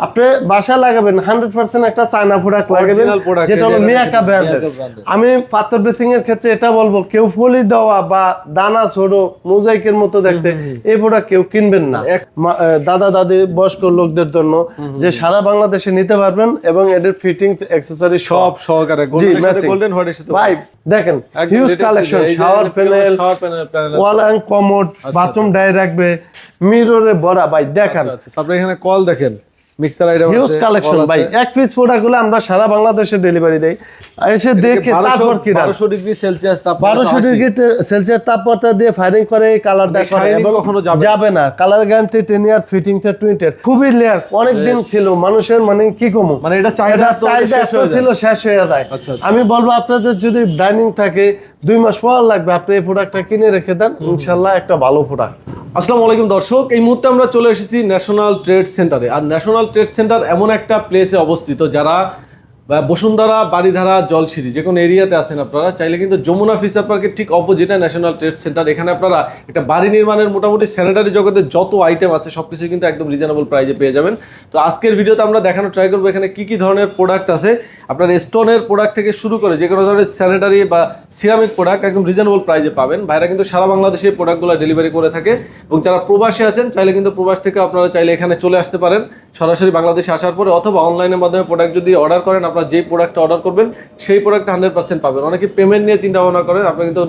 আপনি বাসায় লাগাবেন হান্ড্রেড পার্সেন্ট একটা চায়না প্রোডাক্ট লাগাবেন যেটা হলো মিয়াকা ব্র্যান্ডের। আমি পাথর বেসিং এর ক্ষেত্রে এটা বলব কেউ ফলি দেওয়া বা দানা ছোট মোজাইকের মতো দেখতে এই প্রোডাক্ট কেউ কিনবেন না। দাদা দাদি বয়স্ক লোকদের জন্য যে সারা বাংলাদেশে নিতে পারবেন এবং এদের ফিটিং অ্যাক্সেসরি সব। সহকারে গোল্ডেন সাথে হোয়াইটের সাথে ভাই দেখেন huge collection shower panel wall and commode bathroom die রাখবে মিররে ভরা ভাই দেখেন। আচ্ছা, আচ্ছা। তারপরে এখানে কল দেখেন। মিক্সার আইটেম হিউজ কালেকশন ভাই। এক পিস প্রোডাক্ট আমরা সারা বাংলাদেশে ডেলিভারি দেই। এসে দেখে তারপর কি বারোশো ডিগ্রি সেলসিয়াস তাপমাত্রা বারোশো ডিগ্রি সেলসিয়াস তাপমাত্রা দিয়ে ফায়ারিং করে কালারটা করে এবং কখনো যাবে না। যাবে না colour guarantee ten year fitting টুইন্টেড খুবই লেয়ার অনেক দিন ছিল মানুষের মানে কি কমু? মানে এটা চাহিদা তো শেষ হয়ে ছিল শেষ হয়ে যায়। আচ্ছা, আচ্ছা। আমি বলব আপনাদের যদি ডাইনিং থাকে দুই মাস পর লাগবে আপনি এই প্রোডাক্টটা কিনে রেখে দেন ইনশাল্লাহ একটা ভালো প্রোডাক্ট আসসালামু আলাইকুম দর্শক এই মুহূর্তে আমরা চলে এসেছি ন্যাশনাল ট্রেড সেন্টারে আর ন্যাশনাল ট্রেড সেন্টার এমন একটা প্লেসে অবস্থিত যারা বা বসুন্ধরা বাড়িধারা জলসিঁড়ি, যে কোনো এরিয়াতে আছেন আপনারা, চাইলে কিন্তু যমুনা ফিচার পার্কের ঠিক অপোজিটে ন্যাশনাল ট্রেড সেন্টার এখানে আপনারা একটা বাড়ি নির্মাণের মোটামুটি স্যানিটারি জগতে যত আইটেম আছে সব কিছু কিন্তু একদম রিজনেবল প্রাইজে পেয়ে যাবেন। তো আজকের ভিডিওতে আমরা দেখানো ট্রাই করব এখানে কী কী ধরনের প্রোডাক্ট আছে। আপনার স্টোনের প্রোডাক্ট থেকে শুরু করে যে কোনো ধরনের স্যানিটারি বা সিরামিক প্রোডাক্ট একদম রিজনেবল প্রাইজে পাবেন। ভাইরা কিন্তু সারা বাংলাদেশে প্রোডাক্টগুলো ডেলিভারি করে থাকে এবং যারা প্রবাসী আছেন, চাইলে কিন্তু প্রবাস থেকে আপনারা চাইলে এখানে চলে আসতে পারেন। সরাসরি বাংলাদেশে আসার পরে অথবা অনলাইনের মাধ্যমে প্রোডাক্ট যদি অর্ডার করেন আপনার যেই প্রোডাক্টটা অর্ডার করবেন, সেই প্রোডাক্ট হান্ড্রেড পার্সেন্ট পাবেন। অনেকে পেমেন্ট নিয়ে চিন্তা ভাবনা করেন, আপনার কিন্তু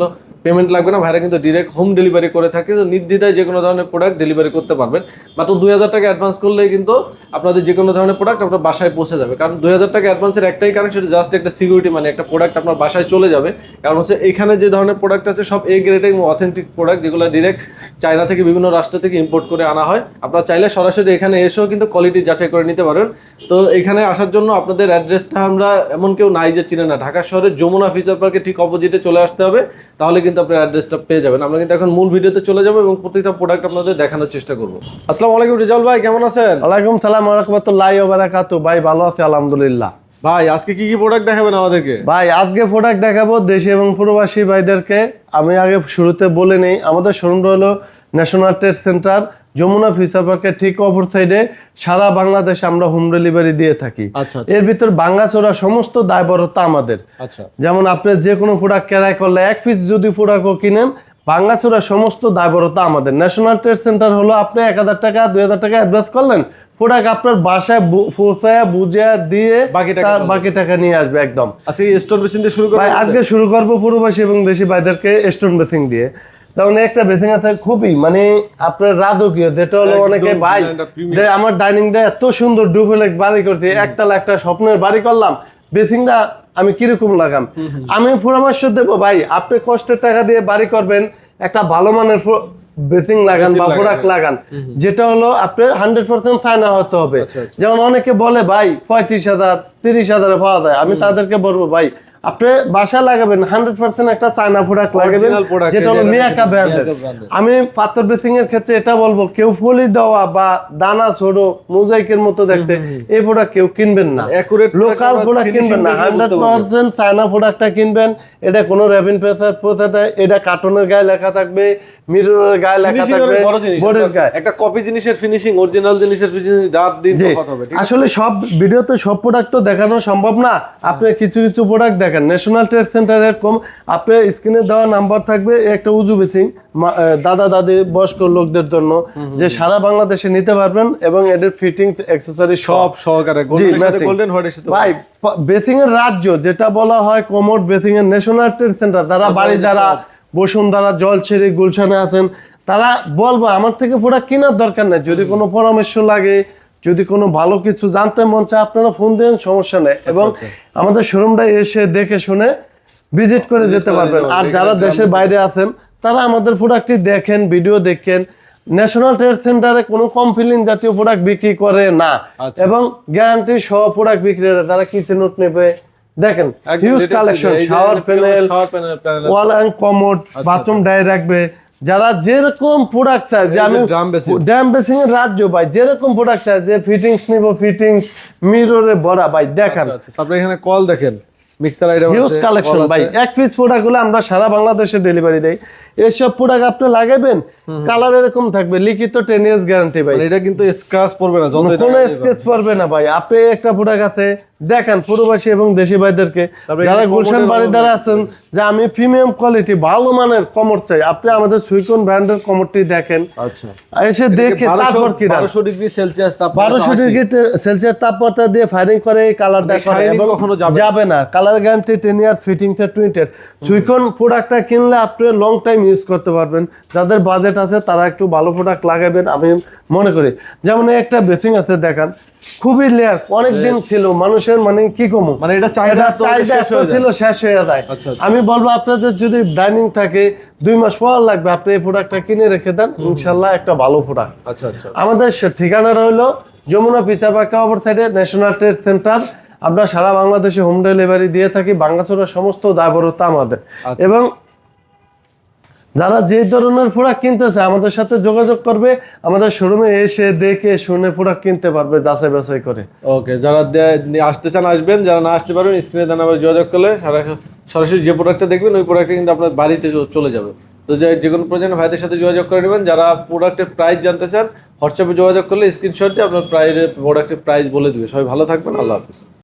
পেমেন্ট লাগবে না, ভাইরা কিন্তু ডিরেক্ট হোম ডেলিভারি করে থাকে। তো নির্দ্বিধায় যে কোনো ধরনের প্রোডাক্ট ডেলিভারি করতে পারবেন। মাত্র দুই হাজার টাকা অ্যাডভান্স করলেই কিন্তু আপনাদের যে কোনো ধরনের প্রোডাক্ট আপনার বাসায় পৌঁছে যাবে। কারণ দুই হাজার টাকা অ্যাডভান্সের একটাই কারণ সেটা জাস্ট একটা সিকিউরিটি মানে একটা প্রোডাক্ট আপনার বাসায় চলে যাবে। কারণ হচ্ছে এখানে যে ধরনের প্রোডাক্ট আছে, সব এ গ্রেডের এবং অথেন্টিক প্রোডাক্ট যেগুলো ডিরেক্ট চায়না থেকে বিভিন্ন রাষ্ট্র থেকে ইম্পোর্ট করে আনা হয়। আপনারা চাইলে সরাসরি এখানে এসেও কিন্তু কোয়ালিটি যাচাই করে নিতে পারেন। তো এখানে আসার জন্য আপনাদের অ্যাড্রেসটা আমরা এমন কেউ নাই যে চিনে না। ঢাকা শহরের যমুনা ফিচার পার্কে ঠিক অপোজিটে চলে আসতে হবে। তাহলে কিন্তু আপনার অ্যাড্রেসটা পেয়ে যাবেন। আমরা কিন্তু এখন মূল ভিডিওতে চলে যাব এবং প্রতিটা প্রোডাক্ট আপনাদের দেখানোর চেষ্টা করব। আসসালামু আলাইকুম রিজাল ভাই, কেমন আছেন? ওয়ালাইকুম সালাম রহমতুল্লাহ বারাকাতু ভাই, ভালো আছে, আলহামদুলিল্লাহ। ভাই আজকে কি কি প্রোডাক্ট দেখাবেন আমাদেরকে? ভাই আজকে প্রোডাক্ট দেখাবো দেশি এবং প্রবাসী ভাইদেরকে। আমি আগে শুরুতে বলে নেই আমাদের শোরুমটা হলো national trade centre Jamuna future পার্কের ঠিক অপর সাইডে সারা বাংলাদেশে আমরা হোম ডেলিভারি দিয়ে থাকি। আচ্ছা এর ভিতর বাঙ্গাচোরা সমস্ত দায়বরতা আমাদের। আচ্ছা। যেমন আপনি যে কোনো প্রোডাক্ট ক্যারাই করলে এক পিস যদি প্রোডাক্টও কিনেন বাঙ্গাচোরা সমস্ত দায়বরতা আমাদের। ন্যাশনাল ট্রেড সেন্টার হলো আপনি এক হাজার টাকা দুই হাজার টাকা অ্যাডভান্স করলেন প্রোডাক্ট আপনার বাসায় পৌঁছায় বুঝে দিয়ে বাকি টাকা বাকি টাকা নিয়ে আসবে একদম। আজকে স্টোর মেশিন দিয়ে শুরু করব আজকে শুরু করব প্রবাসী এবং দেশি ভাইদেরকে স্টোন বেসিং দিয়ে। কারণ একটা বেসিং আছে খুবই মানে আপনার রাজকীয় যেটা হলো অনেকে ভাই আমার ডাইনিংটা এত সুন্দর ডুপ্লেক্স বাড়ি করছি একতলা একটা স্বপ্নের বাড়ি করলাম বেসিংটা আমি কীরকম লাগাম? আমি পরামর্শ দেবো ভাই আপনি কষ্টের টাকা দিয়ে বাড়ি করবেন একটা ভালো মানের বেসিং লাগান বা প্রোডাক্ট লাগান যেটা হলো আপনার হান্ড্রেড পার্সেন্ট চায়না হতে হবে। আচ্ছা, আচ্ছা। যেমন অনেকে বলে ভাই পঁয়ত্রিশ হাজার তিরিশ হাজারে পাওয়া যায়। আমি তাদেরকে বলব ভাই আপনি বাসা লাগাবেন হান্ড্রেড পার্সেন্ট একটা চায়না প্রোডাক্ট লাগাবেন যেটা হলো মিয়াকা ব্র্যান্ডের আমি পাথর বেসিং এর ক্ষেত্রে এটা বলব কেউ ফলি দেওয়া বা দানা ছোট মোজাইকের মতো দেখতে এই প্রোডাক্ট কেউ কিনবেন না। লোকাল প্রোডাক্ট কিনবেন না হান্ড্রেড পার্সেন্ট চায়না প্রোডাক্টটা কিনবেন এটা কোনো রেভিন প্রেসার পোথাতে এটা কার্টনের গায়ে লেখা থাকবে মিররের গায়ে লেখা থাকবে বোর্ডের গায়ে। একটা কপি জিনিসের ফিনিশিং অরিজিনাল জিনিসের ফিনিশিং রাত দিন জি। হবে ঠিক আছে? আসলে সব ভিডিওতে সব প্রোডাক্ট তো দেখানো সম্ভব না। আপনি কিছু কিছু প্রোডাক্ট দেখেন। ন্যাশনাল ট্রেড সেন্টার এরকম আপনার স্ক্রিনে দেওয়া নাম্বার থাকবে একটা উজু বেচিং দাদা দাদি বয়স্ক লোকদের জন্য যে সারা বাংলাদেশে নিতে পারবেন এবং এদের ফিটিং অ্যাক্সেসরি সব সহকারে গোল্ডেন হোয়াইটের সাথে ভাই বেসিং এর রাজ্য যেটা বলা হয় কোমোড বেসিং এর ন্যাশনাল ট্রেড সেন্টার তারা বাড়ি দ্বারা বসুন্ধরা জলছেড়ি গুলশানে আছেন তারা বলব আমার থেকে প্রোডাক্ট কেনার দরকার নাই যদি কোনো পরামর্শ লাগে যদি কোনো ভালো কিছু জানতে মন চায় আপনারা ফোন দেন সমস্যা নেই। এবং আমাদের শোরুমটা এসে দেখে শুনে ভিজিট করে যেতে পারবেন। আর যারা দেশের বাইরে আছেন তারা আমাদের প্রোডাক্টটি দেখেন ভিডিও দেখেন। ন্যাশনাল ট্রেড সেন্টারে কোনো কমপ্লেন জাতীয় প্রোডাক্ট বিক্রি করে না। আচ্ছা। এবং গ্যারান্টি সহ প্রোডাক্ট বিক্রি করে তারা কিচেন নোট নেবে। দেখেন huge collection shower panel. Wall and commode bathroom die রাখবে। যারা যেরকম প্রোডাক্ট চায় যে আমি। ড্যাম বেসিং এর রাজ্য ভাই যেরকম প্রোডাক্ট চায় যে ফিটিংস নিব ফিটিংস মিররে ভরা ভাই দেখান। আচ্ছা, আচ্ছা। তারপরে এখানে কল দেখেন মিক্সার আইটেম হিউজ কালেকশন ভাই। এক পিস প্রোডাক্টগুলো আমরা সারা বাংলাদেশে ডেলিভারি দেই। এসব প্রোডাক্ট আপনি লাগাবেন কালার এরকম থাকবে লিখিত টেন ইয়ার্স গ্যারান্টি ভাই। মানে এটা কিন্তু স্ক্র্যাচ পড়বে না যত কোনো স্কেচ পারবে না ভাই। আপনি একটা প্রোডাক্ট আছে দেখেন প্রবাসী এবং দেশি ভাইদেরকে। যারা গুলশান কমোডের বাড়িদারা আছেন যে আমি প্রিমিয়াম কোয়ালিটি ভালো মানের কমর চাই আপনি আমাদের সুইকন ব্র্যান্ডের কমরটি দেখেন। আচ্ছা। এসে দেখে তারপর কি বারোশো ডিগ্রি সেলসিয়াস তাপমাত্রা বারোশো ডিগ্রি সেলসিয়াস তাপমাত্রা দিয়ে ফায়ারিং করে এই কালারটা মানে করে এবং কখনো যাবে না। Colour guarantee ten year fitting টুইন্টেড সুইকন প্রোডাক্টটা কিনলে আপনি লং টাইম ইউজ করতে পারবেন। যাদের বাজেট আছে তারা একটু ভালো প্রোডাক্ট লাগাবেন আমি মনে করি। যেমন একটা বেসিং আছে দেখান। খুবই লেয়ার অনেক দিন ছিল মানুষের মানে কি কমু? মানে এটা চাহিদা চাহিদা ছিল শেষ হয়ে যায়। আচ্ছা, আচ্ছা। আমি বলব আপনাদের যদি ডাইনিং থাকে দুই মাস পর লাগবে আপনি এই প্রোডাক্টটা কিনে রেখে দেন। ইনশাল্লাহ একটা ভালো প্রোডাক্ট আচ্ছা আচ্ছা। আমাদের সে- ঠিকানা রইল যমুনা পিচার পার্ক অপর সাইডে ন্যাশনাল ট্রেড সেন্টার আমরা সারা বাংলাদেশে হোম ডেলিভারি দিয়ে থাকি বাংলাদেশের সমস্ত দায়বরতা আমাদের। আচ্ছা। এবং যারা যে ধরনের প্রোডাক্ট কিনতেছে, আমাদের সাথে যোগাযোগ করবে, আমাদের শোরুমে এসে দেখে শুনে প্রোডাক্ট কিনতে পারবে, যাচাই বাছাই করে। ওকে, যারা আসতে চান আসবেন, যারা না আসতে পারবেন স্ক্রিনে দেন আবার যোগাযোগ করলে সারা- সরাসরি যে প্রোডাক্টটা দেখবেন, ওই প্রোডাক্টটা কিন্তু আপনার বাড়িতে চলে যাবে। তো যে যে কোনো প্রয়োজনে ভাইদের সাথে যোগাযোগ করে নেবেন, যারা প্রোডাক্টের প্রাইস জানতে চান হোয়াটসঅ্যাপে যোগাযোগ করলে স্ক্রিনশট দিয়ে আপনার প্রাইস প্রোডাক্টের প্রাইস বলে দিবে। সবাই ভালো থাকবেন, আল্লাহ হাফিজ।